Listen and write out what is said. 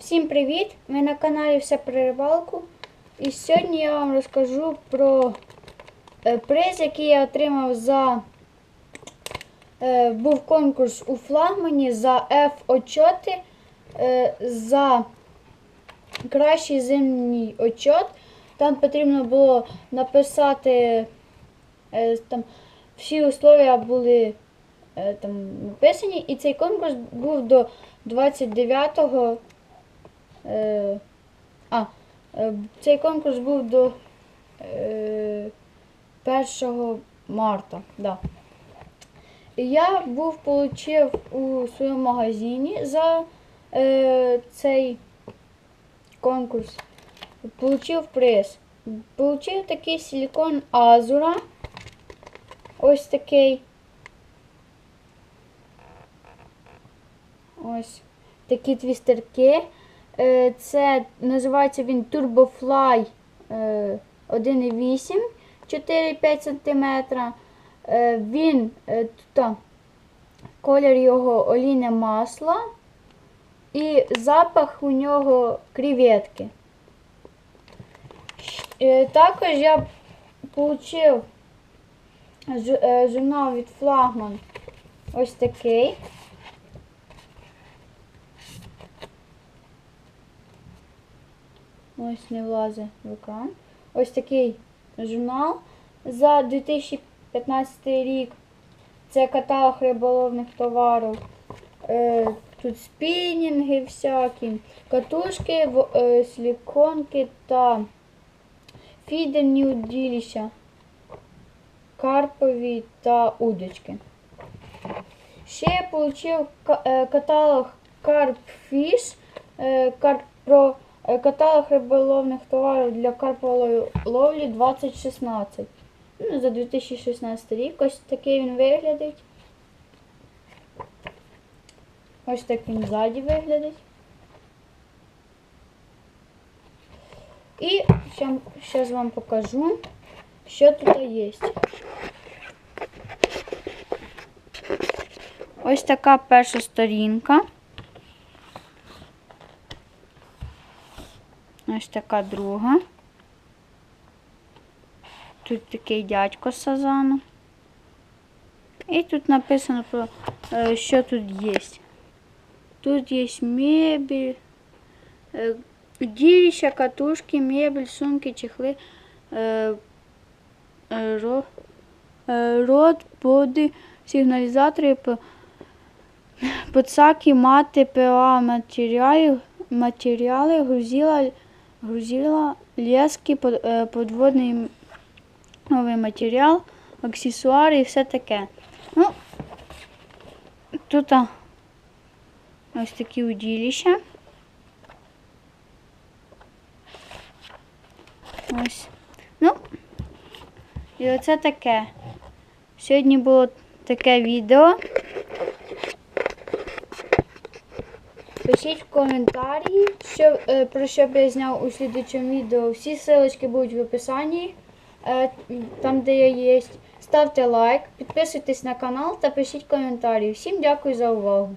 Всім привіт! Ми на каналі Все про рибалку. І сьогодні я вам розкажу про е, приз, який я отримав за е, був конкурс у флагмані за F-отчоти, е, за кращий зимній отчот. Там потрібно було написати там, всі условия були там написані, і цей конкурс був до 29 Е, а, е, цей конкурс був до е, 1 марта. Да. Я був получив у своєму магазині за е, цей конкурс. Получив приз. Получив такий силикон Азура. Ось такий. Ось такі твістерки. Е, Це називається він Turbofly е, 1,8 4,5 см. Він е, тут колір його олійне масло і запах у нього креветки. Е, Також я отримав журнал від Флагман ось такий. Ось не влазить в екран. Ось такий журнал за 2015 рік. Це каталог риболовних товарів. Е, тут спінінги всякі, катушки, е, та фідерні удилища, карпові та удочки. Ще я отримав каталог Carp Fish, е, карп, про е, каталог риболовних товарів для карпової ловлі 2016. Ну, за 2016 рік. Ось такий він виглядить. Ось так він ззаді виглядить. І зараз вам покажу, що тут є. Ось така перша сторінка. Ось така друга. Тут такий дядько з сазану. І тут написано про е, що тут є. Тут є мебель, е, удилища, катушки, мебель, сумки, чехли, е, ро, рот, боди, сигналізатори, подсаки, мати, ПА, матеріали, матеріали, грузила, лески, е, подводний новий матеріал, аксесуари і все таке. Ну, тут ось такі удилища. Ось. Ну, і оце таке. Сьогодні було таке відео. Пишіть в коментарі, що, е, про що б я зняв у слідчому відео. Всі ссылочки будуть в описанні, е, там де я є. Ставте лайк, підписуйтесь на канал та пишіть коментарі. Всім дякую за увагу.